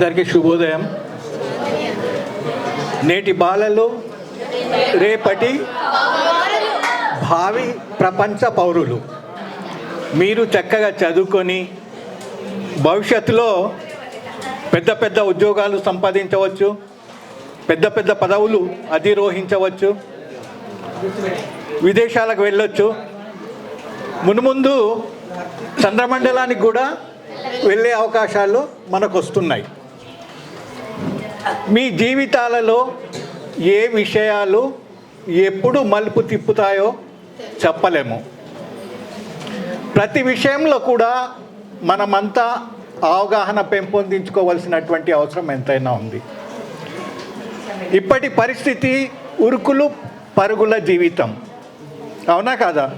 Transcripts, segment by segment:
అందరికీ శుభోదయం. నేటి బాలలు రేపటి భావి ప్రపంచ పౌరులు. మీరు చక్కగా చదువుకొని భవిష్యత్తులో పెద్ద పెద్ద ఉద్యోగాలు సంపాదించవచ్చు పెద్ద పెద్ద పదవులు అధిరోహించవచ్చు విదేశాలకు వెళ్ళొచ్చు. మునుముందు చంద్రమండలానికి కూడా వెళ్ళే అవకాశాలు మనకు వస్తున్నాయి మీ జీవితాలలో ఏ విషయాలు ఎప్పుడు మలుపు తిప్పుతాయో చెప్పలేము. ప్రతి విషయంలో కూడా మనమంతా అవగాహన పెంపొందించుకోవాల్సినటువంటి అవసరం ఎంతైనా ఉంది. ఇప్పటి పరిస్థితి ఉరుకులు పరుగుల జీవితం. అవునా కాదా?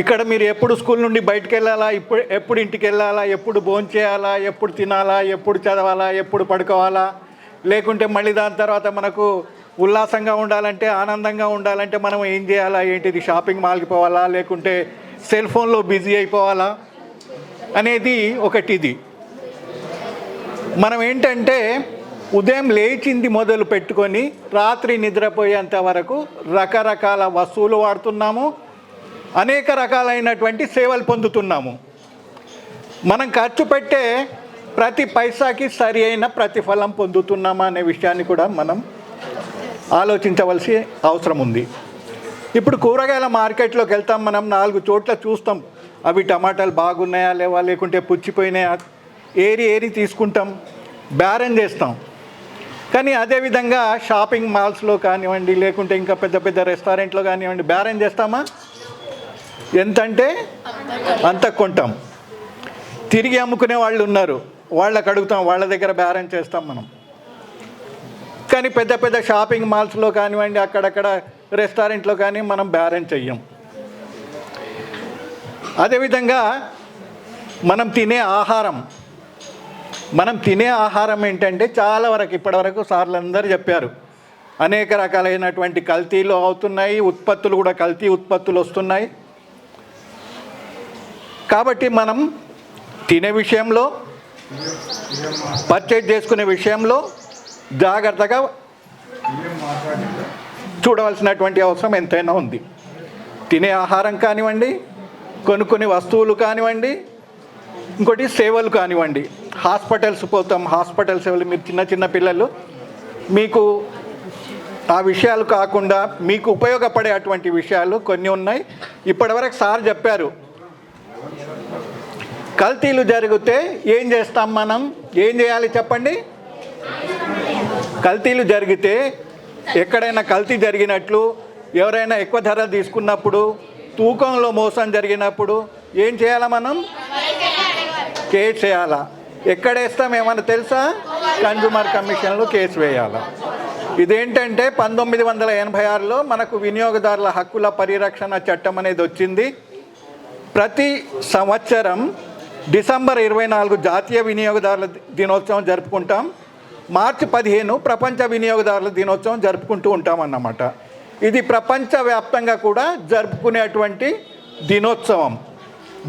ఇక్కడ మీరు ఎప్పుడు స్కూల్ నుండి బయటకు వెళ్ళాలా ఇప్పుడు ఎప్పుడు ఇంటికి వెళ్ళాలా ఎప్పుడు భోజనం చేయాలా? ఎప్పుడు తినాలా? ఎప్పుడు చదవాలా? ఎప్పుడు పడుకోవాలా? లేకుంటే మళ్ళీ దాని తర్వాత మనకు ఉల్లాసంగా ఉండాలంటే ఆనందంగా ఉండాలంటే మనం ఏం చేయాలా? ఏంటిది? షాపింగ్ మాల్కి పోవాలా? లేకుంటే సెల్ ఫోన్లో బిజీ అయిపోవాలా? అనేది ఒకటి ఇది మనం ఏంటంటే ఉదయం లేచింది మొదలు పెట్టుకొని రాత్రి నిద్రపోయేంత వరకు రకరకాల వస్తువులు వాడుతున్నాము. అనేక రకాలైనటువంటి సేవలు పొందుతున్నాము. మనం ఖర్చు పెట్టే ప్రతి పైసాకి సరి అయిన ప్రతిఫలం పొందుతున్నామా అనే విషయాన్ని కూడా మనం ఆలోచించవలసి అవసరం ఉంది. ఇప్పుడు కూరగాయల మార్కెట్లోకి వెళ్తాం మనం నాలుగు చోట్ల చూస్తాం. అవి టమాటాలు బాగున్నాయా లేవా లేకుంటే పుచ్చిపోయినాయా ఏరి ఏరి తీసుకుంటాం బేరం చేస్తాం. కానీ అదేవిధంగా షాపింగ్ మాల్స్లో కానివ్వండి లేకుంటే ఇంకా పెద్ద పెద్ద రెస్టారెంట్లో కానివ్వండి బేరం చేస్తామా? ఎంతంటే అంత కొంటాం తిరిగి అమ్ముకునే వాళ్ళు ఉన్నారు. వాళ్ళకి అడుగుతాం వాళ్ళ దగ్గర బేరం చేస్తాం మనం. కానీ పెద్ద పెద్ద షాపింగ్ మాల్స్లో కానివ్వండి అక్కడక్కడ రెస్టారెంట్లో కానీ మనం బేరం చెయ్యం. అదేవిధంగా మనం తినే ఆహారం మనం తినే ఆహారం ఏంటంటే చాలా వరకు ఇప్పటివరకు సార్లు అందరూ చెప్పారు. అనేక రకాలైనటువంటి కల్తీలు అవుతున్నాయి ఉత్పత్తులు కూడా కల్తీ ఉత్పత్తులు వస్తున్నాయి. కాబట్టి మనం తినే విషయంలో పర్చేజ్ చేసుకునే విషయంలో జాగ్రత్తగా చూడవలసినటువంటి అవసరం ఎంతైనా ఉంది. తినే ఆహారం కానివ్వండి కొనుక్కునే వస్తువులు కానివ్వండి ఇంకోటి సేవలు కానివ్వండి. హాస్పిటల్స్ పోతాం హాస్పిటల్ సేవలు మీరు చిన్న చిన్న పిల్లలు మీకు ఆ విషయాలు కాకుండా మీకు ఉపయోగపడే అటువంటి విషయాలు కొన్ని ఉన్నాయి. ఇప్పటివరకు సార్ చెప్పారు కల్తీలు జరిగితే ఏం చేస్తాం మనం? ఏం చేయాలి చెప్పండి? కల్తీలు జరిగితే ఎక్కడైనా కల్తీ జరిగినట్లు ఎవరైనా ఎక్కువ ధర తీసుకున్నప్పుడు తూకంలో మోసం జరిగినప్పుడు ఏం చేయాలా మనం? కేసు వేయాలా. ఎక్కడ వేస్తాం ఏమన్నా తెలుసా? కన్జ్యూమర్ కమిషన్లో కేసు వేయాలా. ఇదేంటంటే పంతొమ్మిది వందల ఎనభై ఆరులో మనకు వినియోగదారుల హక్కుల పరిరక్షణ చట్టం అనేది వచ్చింది. ప్రతి సంవత్సరం డిసెంబర్ ఇరవై నాలుగు జాతీయ వినియోగదారుల దినోత్సవం జరుపుకుంటాం. మార్చి పదిహేను ప్రపంచ వినియోగదారుల దినోత్సవం జరుపుకుంటూ ఉంటాం అన్నమాట ఇది ప్రపంచవ్యాప్తంగా కూడా జరుపుకునేటువంటి దినోత్సవం.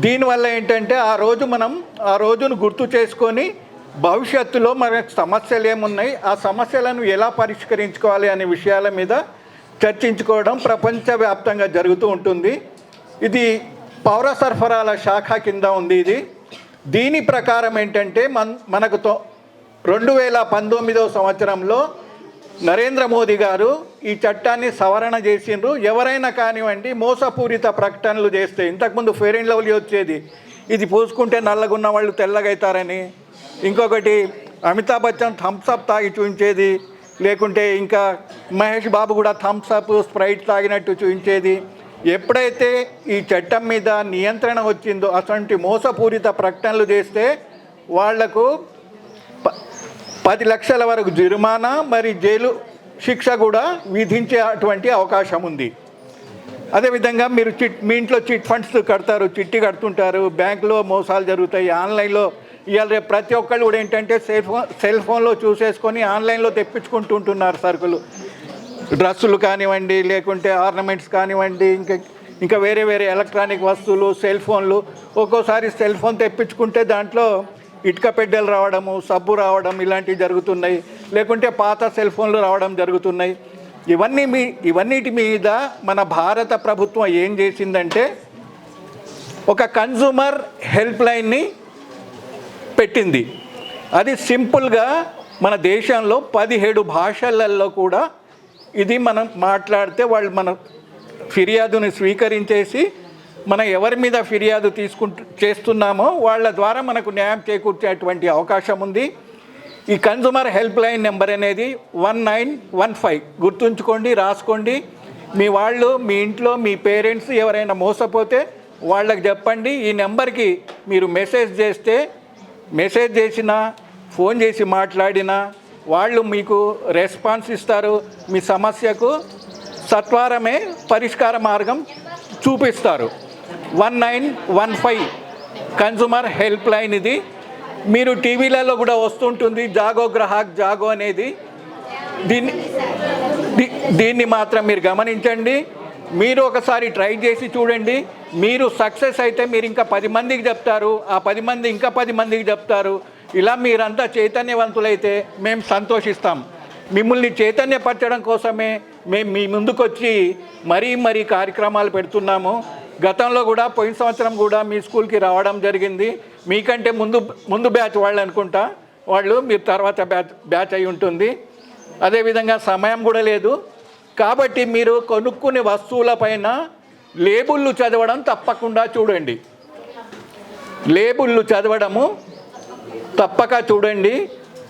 దీనివల్ల ఏంటంటే ఆ రోజు మనం ఆ రోజును గుర్తు చేసుకొని భవిష్యత్తులో మనకు సమస్యలు ఏమున్నాయి ఆ సమస్యలను ఎలా పరిష్కరించుకోవాలి అనే విషయాల మీద చర్చించుకోవడం ప్రపంచవ్యాప్తంగా జరుగుతూ ఉంటుంది. ఇది పౌర సరఫరాల శాఖ కింద ఉంది ఇది. దీని ప్రకారం ఏంటంటే మన మనకు తో రెండు వేల పంతొమ్మిదో సంవత్సరంలో నరేంద్ర మోదీ గారు ఈ చట్టాన్ని సవరణ చేసిండ్రు. ఎవరైనా కానివ్వండి మోసపూరిత ప్రకటనలు చేస్తే ఇంతకుముందు ఫెయిర్ అండ్ లవ్లీ వచ్చేది. ఇది పూసుకుంటే నల్లగున్న వాళ్ళు తెల్లగైతారని. ఇంకొకటి అమితాబ్ బచ్చన్ థమ్స్ అప్ తాగి చూపించేది లేకుంటే ఇంకా మహేష్ బాబు కూడా థమ్స్ అప్ స్ప్రైట్ తాగినట్టు చూపించేది ఎప్పుడైతే ఈ చట్టం మీద నియంత్రణ వచ్చిందో అటువంటి మోసపూరిత ప్రకటనలు చేస్తే వాళ్ళకు ప- పది లక్షల వరకు జరిమానా మరి జైలు శిక్ష కూడా విధించే అటువంటి అవకాశం ఉంది. అదేవిధంగా మీరు చిట్ మీ ఇంట్లో చిట్ ఫండ్స్ కడతారు చిట్టి కడుతుంటారు బ్యాంకులో మోసాలు జరుగుతాయి ఆన్లైన్లో ఇవాళ రేపు ప్రతి ఒక్కళ్ళు కూడా ఏంటంటే సెల్ ఫోన్ సెల్ ఫోన్లో చూసేసుకొని ఆన్లైన్లో తెప్పించుకుంటుంటున్నారు సరుకులు. డ్రెస్సులు కానివ్వండి లేకుంటే ఆర్నమెంట్స్ కానివ్వండి ఇంకా ఇంకా వేరే వేరే ఎలక్ట్రానిక్ వస్తువులు సెల్ ఫోన్లు. ఒక్కోసారి సెల్ ఫోన్ తెప్పించుకుంటే దాంట్లో ఇటుక పెడ్డలు రావడము సబ్బు రావడం ఇలాంటివి జరుగుతున్నాయి. లేకుంటే పాత సెల్ ఫోన్లు రావడం జరుగుతున్నాయి. ఇవన్నీ మీ ఇవన్నిటి మీద మన భారత ప్రభుత్వం ఏం చేసిందంటే ఒక కన్జూమర్ హెల్ప్ లైన్ని పెట్టింది. అది సింపుల్గా మన దేశంలో పదిహేడు భాషలలో కూడా ఇది మనం మాట్లాడితే వాళ్ళు మన ఫిర్యాదుని స్వీకరించేసి మనం ఎవరి మీద ఫిర్యాదు తీసుకుంటు చేస్తున్నామో వాళ్ళ ద్వారా మనకు న్యాయం చేకూర్చేటువంటి అవకాశం ఉంది. ఈ కన్జూమర్ హెల్ప్ లైన్ నెంబర్ అనేది వన్ నైన్ వన్ ఫైవ్. గుర్తుంచుకోండి రాసుకోండి. మీ వాళ్ళు మీ ఇంట్లో మీ పేరెంట్స్ ఎవరైనా మోసపోతే వాళ్ళకి చెప్పండి. ఈ నెంబర్కి మీరు మెసేజ్ చేస్తే మెసేజ్ చేసినా ఫోన్ చేసి మాట్లాడినా వాళ్ళు మీకు రెస్పాన్స్ ఇస్తారు మీ సమస్యకు సత్వరమే పరిష్కార మార్గం చూపిస్తారు. One nine one five consumer helpline ఇది. మీరు టీవీలలో కూడా వస్తుంటుంది జాగో గ్రాహక్ జాగో అనేది. దీన్ని దీ- దీన్ని మాత్రం మీరు గమనించండి. మీరు ఒకసారి ట్రై చేసి చూడండి. మీరు సక్సెస్ అయితే మీరు ఇంకా పది మందికి చెప్తారు ఆ పది మంది ఇంకా పది మందికి చెప్తారు. ఇలా మీరంతా చైతన్యవంతులైతే మేము సంతోషిస్తాం. మిమ్మల్ని చైతన్యపరచడం కోసమే మేము మీ ముందుకొచ్చి మరీ మరీ కార్యక్రమాలు పెడుతున్నాము. గతంలో కూడా పోయిన సంవత్సరం కూడా మీ స్కూల్కి రావడం జరిగింది. మీకంటే ముందు ముందు బ్యాచ్ వాళ్ళు అనుకుంటా. వాళ్ళు మీరు తర్వాత బ్యాచ్ బ్యాచ్ అయి ఉంటుంది. అదేవిధంగా సమయం కూడా లేదు. కాబట్టి మీరు కొనుక్కునే వస్తువులపైన లేబుళ్ళు చదవడం తప్పకుండా చూడండి. లేబుళ్ళు చదవడము తప్పక చూడండి.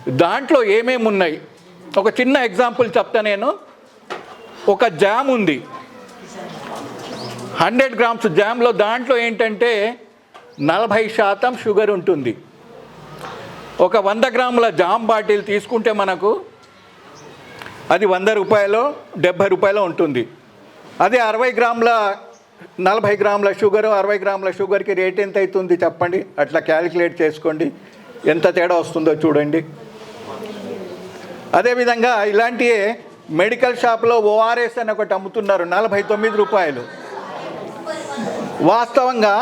దాంట్లో ఏమేమి ఉన్నాయి? ఒక చిన్న ఎగ్జాంపుల్ చెప్తా నేను. ఒక జామ్ ఉంది. హండ్రెడ్ గ్రామ్స్ జామ్లో దాంట్లో ఏంటంటే నలభై శాతం షుగర్ ఉంటుంది. ఒక వంద గ్రాముల జామ్ బాటిల్ తీసుకుంటే మనకు అది వంద రూపాయలు డెబ్భై రూపాయలు ఉంటుంది. అదే అరవై గ్రాముల నలభై గ్రాముల షుగర్ అరవై గ్రాముల షుగర్కి రేట్ ఎంత అవుతుంది చెప్పండి? అట్లా క్యాలిక్యులేట్ చేసుకోండి. ఎంత తేడా వస్తుందో చూడండి. అదేవిధంగా ఇలాంటి మెడికల్ షాప్లో ఓఆర్ఎస్ అని ఒకటి అమ్ముతున్నారు నలభై తొమ్మిది రూపాయలు. వాస్తవంగా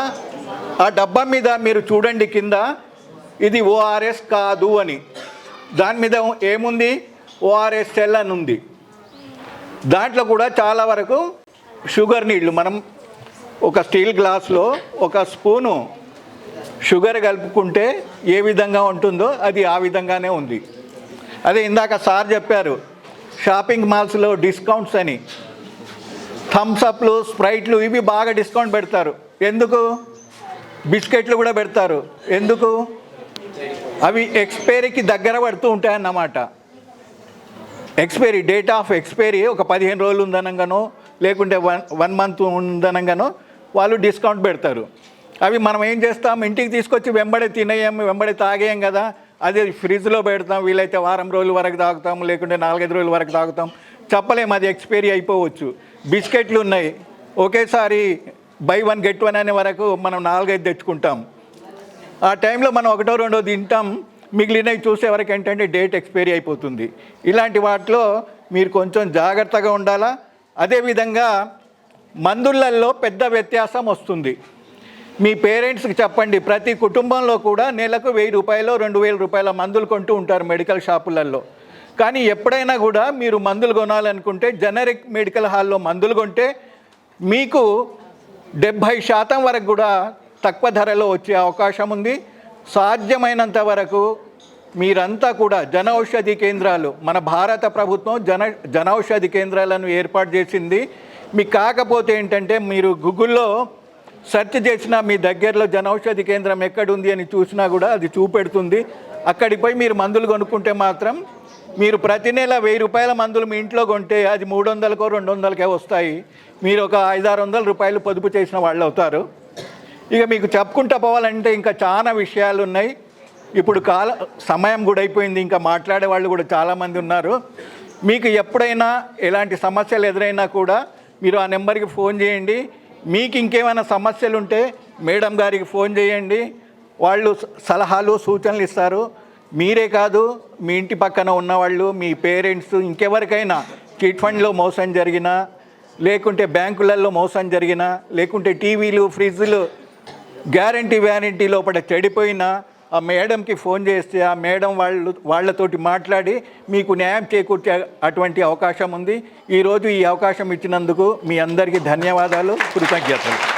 ఆ డబ్బా మీద మీరు చూడండి కింద ఇది ఓఆర్ఎస్ కాదు అని. దాని మీద ఏముంది? ఓఆర్ఎస్ సెల్ అని ఉంది. దాంట్లో కూడా చాలా వరకు షుగర్ నీళ్ళు. మనం ఒక స్టీల్ గ్లాస్లో ఒక స్పూను షుగర్ కలుపుకుంటే ఏ విధంగా ఉంటుందో అది ఆ విధంగానే ఉంది. అదే ఇందాక సార్ చెప్పారు షాపింగ్ మాల్స్లో డిస్కౌంట్స్ అని. థమ్స్ అప్లు స్ప్రైట్లు ఇవి బాగా డిస్కౌంట్ పెడతారు. ఎందుకు? బిస్కెట్లు కూడా పెడతారు. ఎందుకు? అవి ఎక్స్పైరీకి దగ్గర పడుతూ ఉంటాయన్నమాట. ఎక్స్పైరీ డేట్ ఆఫ్ ఎక్స్పైరీ ఒక పదిహేను రోజులు ఉందనంగానో లేకుంటే వన్ వన్ మంత్ ఉందనంగానో వాళ్ళు డిస్కౌంట్ పెడతారు. అవి మనం ఏం చేస్తాం? ఇంటికి తీసుకొచ్చి వెంబడి తినేయం వెంబడి తాగేయం కదా. అదే ఫ్రిడ్జ్లో పెడతాం వీలైతే వారం రోజుల వరకు తాగుతాం లేకుంటే నాలుగైదు రోజుల వరకు తాగుతాం. చెప్పలేం అది ఎక్స్పైరీ అయిపోవచ్చు. బిస్కెట్లు ఉన్నాయి. ఒకేసారి బై వన్ గెట్ వన్ అనే వరకు మనం నాలుగైదు తెచ్చుకుంటాం. ఆ టైంలో మనం ఒకటో రెండో తింటాం. మిగిలినవి చూసే వరకు ఏంటంటే డేట్ ఎక్స్పైరీ అయిపోతుంది. ఇలాంటి వాటిలో మీరు కొంచెం జాగ్రత్తగా ఉండాలా? అదేవిధంగా మందులలో పెద్ద వ్యత్యాసం వస్తుంది. మీ పేరెంట్స్కి చెప్పండి. ప్రతి కుటుంబంలో కూడా నెలకు వెయ్యి రూపాయలు రెండు వేల రూపాయల మందులు కొంటూ ఉంటారు మెడికల్ షాపులలో. కానీ ఎప్పుడైనా కూడా మీరు మందులు కొనాలనుకుంటే జనరిక్ మెడికల్ హాల్లో మందులు కొంటే మీకు డెబ్భై శాతం వరకు కూడా తక్కువ ధరలో వచ్చే అవకాశం ఉంది. సాధ్యమైనంత వరకు మీరంతా కూడా జన ఔషధి కేంద్రాలు మన భారత ప్రభుత్వం జన జనౌషధి కేంద్రాలను ఏర్పాటు చేసింది. మీకు కాకపోతే ఏంటంటే మీరు గూగుల్లో సెర్చ్ చేసినా మీ దగ్గరలో జనౌషధి కేంద్రం ఎక్కడుంది అని చూసినా కూడా అది చూపెడుతుంది. అక్కడికి పోయి మీరు మందులు కొనుక్కుంటే మాత్రం మీరు ప్రతి నెల వెయ్యి రూపాయల మందులు మీ ఇంట్లో కొంటే అది మూడు వందలకో రెండు వందలకే వస్తాయి. మీరు ఒక ఐదారు వందల రూపాయలు పొదుపు చేసిన వాళ్ళు అవుతారు. ఇక మీకు చెప్పుకుంటా పోవాలంటే ఇంకా చాలా విషయాలు ఉన్నాయి. ఇప్పుడు కాల సమయం కూడా అయిపోయింది. ఇంకా మాట్లాడే వాళ్ళు కూడా చాలామంది ఉన్నారు. మీకు ఎప్పుడైనా ఎలాంటి సమస్యలు ఎదురైనా కూడా మీరు ఆ నెంబర్కి ఫోన్ చేయండి. మీకు ఇంకేమైనా సమస్యలు ఉంటే మేడం గారికి ఫోన్ చేయండి. వాళ్ళు స- సలహాలు సూచనలు ఇస్తారు. మీరే కాదు మీ ఇంటి పక్కన ఉన్నవాళ్ళు మీ పేరెంట్స్ ఇంకెవరికైనా చిట్ ఫండ్లో మోసం జరిగినా లేకుంటే బ్యాంకులలో మోసం జరిగినా లేకుంటే టీవీలు ఫ్రిడ్జ్లు గ్యారంటీ వ్యారంటీ లోపల చెడిపోయినా ఆ మేడంకి ఫోన్ చేస్తే ఆ మేడం వాళ్ళు వాళ్ళతోటి మాట్లాడి మీకు న్యాయం చేకూర్చే అటువంటి అవకాశం ఉంది. ఈరోజు ఈ అవకాశం ఇచ్చినందుకు మీ అందరికీ ధన్యవాదాలు. కృతజ్ఞతలు.